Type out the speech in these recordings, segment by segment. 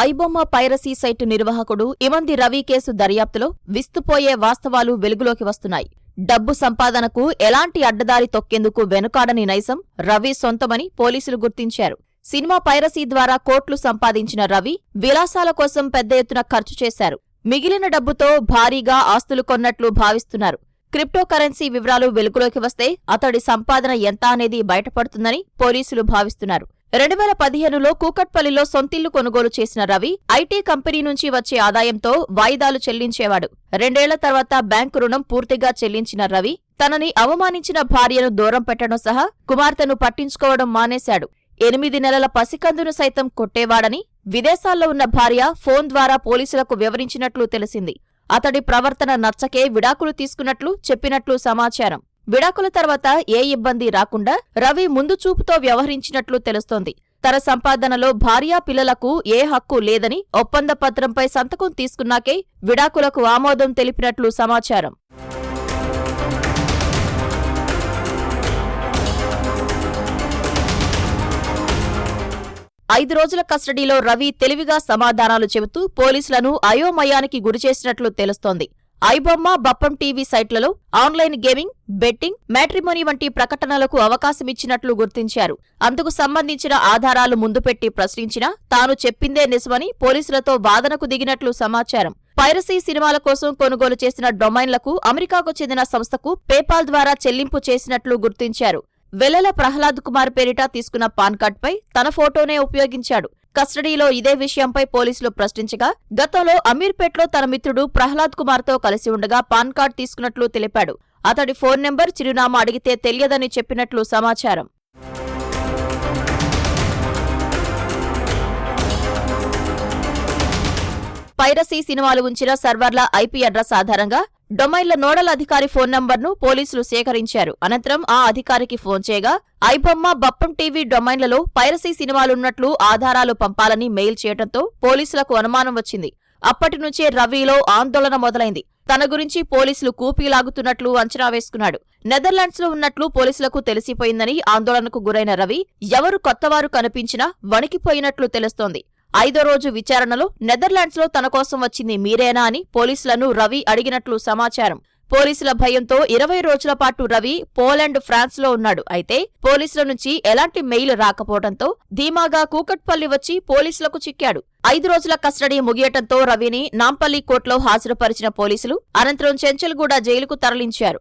IBomma piracy site నిర్వాహకుడు ఇవంది Ravi case దర్యాప్తులో విస్తుపోయే వాస్తవాలు వెలుగులోకి వస్తున్నాయి. డబ్బు సంపాదనకు ఎలాంటి అడ్డదారి తొక్కేందుకు వెనుకాడని నైసం రవి సొంతమని పోలీసులు గుర్తించారు. సినిమా పైరసీ ద్వారా కోట్లు సంపాదించిన రవి విలాసాల కోసం పెద్ద ఎత్తున ఖర్చు చేశారు. మిగిలిన డబ్బుతో భారీగా ఆస్తులు కొన్నట్లు భావిస్తున్నారు. క్రిప్టోకరెన్సీ వివరాలు వెలుగులోకి వస్తే అతడి సంపాదన ఎంత అనేది బయటపడుతుందని పోలీసులు భావిస్తున్నారు. రెండు వేల పదిహేనులో కూకట్పల్లిలో సొంతిల్లు కొనుగోలు చేసిన రవి ఐటీ కంపెనీ నుంచి వచ్చే ఆదాయంతో వాయిదాలు చెల్లించేవాడు. రెండేళ్ళ తర్వాత బ్యాంకు రుణం పూర్తిగా చెల్లించిన రవి తనని అవమానించిన భార్యను దూరం పెట్టడం సహా కుమార్తెను పట్టించుకోవడం మానేశాడు. ఎనిమిది నెలల పసికందును సైతం కొట్టేవాడని విదేశాల్లో ఉన్న భార్య ఫోన్ ద్వారా పోలీసులకు వివరించినట్లు తెలిసింది. అతడి ప్రవర్తన నచ్చకే విడాకులు తీసుకున్నట్లు చెప్పినట్లు సమాచారం. విడాకుల తర్వాత ఏ ఇబ్బంది రాకుండా రవి ముందు చూపుతో వ్యవహరించినట్లు తెలుస్తోంది. తన సంపాదనలో భార్యా పిల్లలకు ఏ హక్కు లేదని ఒప్పంద పత్రంపై సంతకం తీసుకున్నాకే విడాకులకు ఆమోదం తెలిపినట్లు సమాచారం. ఐదు రోజుల కస్టడీలో రవి తెలివిగా సమాధానాలు చెబుతూ పోలీసులను అయోమయానికి గురిచేసినట్లు తెలుస్తోంది. ఐబొమ్మ బప్పం టీవీ సైట్లలో ఆన్లైన్ గేమింగ్ బెట్టింగ్ మ్యాట్రిమోనీ వంటి ప్రకటనలకు అవకాశమిచ్చినట్లు గుర్తించారు. అందుకు సంబంధించిన ఆధారాలు ముందుపెట్టి ప్రశ్నించినా తాను చెప్పిందే నిజమని పోలీసులతో వాదనకు దిగినట్లు సమాచారం. పైరసీ సినిమాల కోసం కొనుగోలు చేసిన డొమైన్లకు అమెరికాకు చెందిన సంస్థకు పేపాల్ ద్వారా చెల్లింపు చేసినట్లు గుర్తించారు. వెలల ప్రహ్లాద్ కుమార్ పేరిట తీసుకున్న పాన్ కార్డ్పై తన ఫోటోనే ఉపయోగించాడు. కస్టడీలో ఇదే విషయంపై పోలీసులు ప్రశ్నించగా గతంలో అమీర్పేట్లో తన మిత్రుడు ప్రహ్లాద్ కుమార్తో కలిసి ఉండగా పాన్ కార్డ్ తీసుకున్నట్లు తెలిపాడు. అతడి ఫోన్ నెంబర్ చిరునామా అడిగితే తెలియదని చెప్పినట్లు సమాచారం. పైరసీ సినిమాలు ఉంచిన సర్వర్ల ఐపీ అడ్రస్ ఆధారంగా డొమైన్ల నోడల్ అధికారి ఫోన్ నంబర్ను పోలీసులు సేకరించారు. అనంతరం ఆ అధికారికి ఫోన్ చేయగా ఐబొమ్మ బప్పం టీవీ డొమైన్లలో పైరసీ సినిమాలున్నట్లు ఆధారాలు పంపాలని మెయిల్ చేయడంతో పోలీసులకు అనుమానం వచ్చింది. అప్పటి నుంచే రవిలో ఆందోళన మొదలైంది. తన గురించి పోలీసులు కూపీలాగుతున్నట్లు అంచనా వేసుకున్నాడు. నెదర్లాండ్స్లో ఉన్నట్లు పోలీసులకు తెలిసిపోయిందని ఆందోళనకు గురైన రవి ఎవరు కొత్తవారు కనిపించినా వణికిపోయినట్లు తెలుస్తోంది. ఐదో రోజు విచారణలో నెదర్లాండ్స్లో తన కోసం వచ్చింది మీరేనా అని పోలీసులను రవి అడిగినట్లు సమాచారం. పోలీసుల భయంతో ఇరవై రోజుల పాటు రవి పోలాండ్ ఫ్రాన్స్లో ఉన్నాడు. అయితే పోలీసుల నుంచి ఎలాంటి మెయిల్ రాకపోవడంతో ధీమాగా కూకట్పల్లి వచ్చి పోలీసులకు చిక్కాడు. ఐదు రోజుల కస్టడీ ముగియటంతో రవిని నాంపల్లి కోర్టులో హాజరుపరిచిన పోలీసులు అనంతరం చెంచల్గూడ జైలుకు తరలించారు.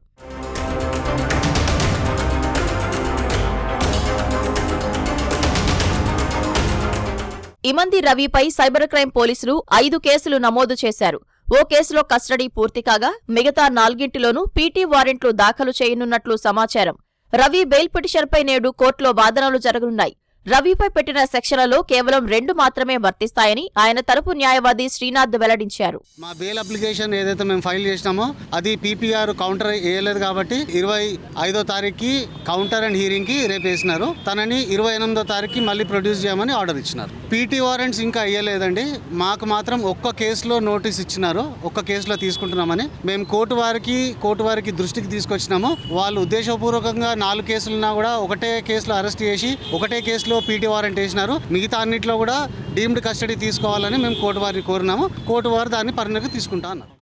ఇమంది రవిపై సైబర్ క్రైమ్ పోలీసులు ఐదు కేసులు నమోదు చేశారు. ఓ కేసులో కస్టడీ పూర్తి కాగా మిగతా నాలుగింటిలోనూ పీటీ వారెంట్లు దాఖలు చేయనున్నట్లు సమాచారం. రవి బెయిల్ పిటిషన్పై నేడు కోర్టులో వాదనలు జరగనున్నాయి. రవిపై పెట్టిన సెక్షన్లలో కేవలం రెండు మాత్రమే వర్తిస్తాయని ఆయన తరపు న్యాయవాది శ్రీనాథ్ వెల్లడించారు. మా బెయిల్ అప్లికేషన్ ఏదైతే మేము ఫైల్ చేసినామో అది పీపీఆర్ కౌంటర్ వేయలేదు కాబట్టి ఇరవై ఐదో తారీఖుకి కౌంటర్ అండ్ హీరింగ్కి రేపు వేసినారు. తనని ఇరవై ఎనిమిదో తారీఖుకి మళ్ళీ ప్రొడ్యూస్ చేయమని ఆర్డర్ ఇచ్చినారు. పీటీ వారెంట్స్ ఇంకా అయ్యలేదండి మాకు మాత్రం ఒక్క కేసులో నోటీస్ ఇచ్చినారు. ఒక్క కేసులో తీసుకుంటున్నామని మేము కోర్టు వారికి కోర్టు వారికి దృష్టికి తీసుకొచ్చినాము. వాళ్ళు ఉద్దేశపూర్వకంగా నాలుగు కేసులున్నా కూడా ఒకటే కేసులో అరెస్ట్ చేసి ఒకటే కేసులో పీటీ వారెంట్ వేసినారు. మిగతా అన్నింటిలో కూడా డీమ్డ్ కస్టడీ తీసుకోవాలని మేము కోర్టు వారిని కోరినాము. కోర్టు వారు దాన్ని పరిణికి తీసుకుంటా అన్నారు.